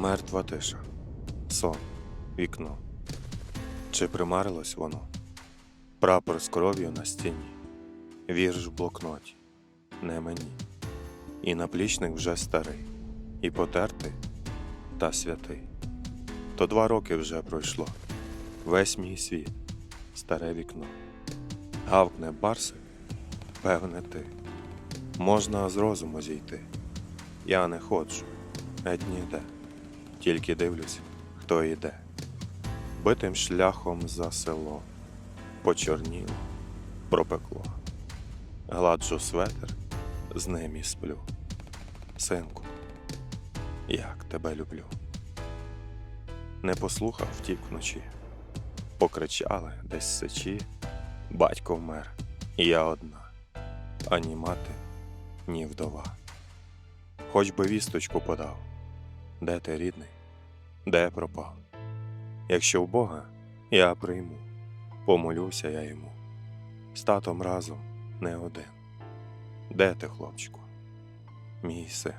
Мертва тиша, сон, вікно. Чи примарилось воно? Прапор з кров'ю на стіні, вірш в блокноті, не мені. І наплічник вже старий, і потертий, та святий. То два роки вже пройшло, весь мій світ, старе вікно. Гавкне барсик, певне ти. Можна з розуму зійти. Я не ходжу, геть ніде, тільки дивлюсь, хто йде. Битим шляхом за село, почорніло, пропекло. Гладжу светер, з ним і сплю. Синку, як тебе люблю. Не послухав втік вночі, покричали десь сечі, батько вмер, і я одна, ані мати, ні вдова. Хоч би вісточку подав, де ти рідний, де пропав. Якщо в Бога я прийму, помолюся я йому. З татом разом не один. Де ти, хлопчику? Мій син.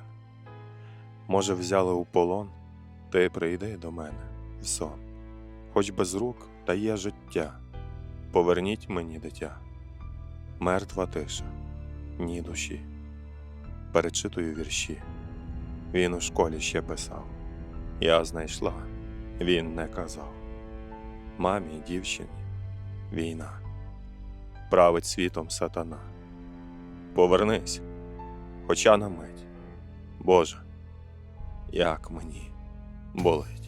Може, взяли у полон, ти прийди до мене в сон. Хоч без рук та є життя. Поверніть мені дитя. Мертва тиша, ні душі. Перечитую вірші. Він у школі ще писав. Я знайшла, він не казав. Мамі, дівчині, війна, править світом сатана. Повернись, хоча на мить. Боже, як мені болить.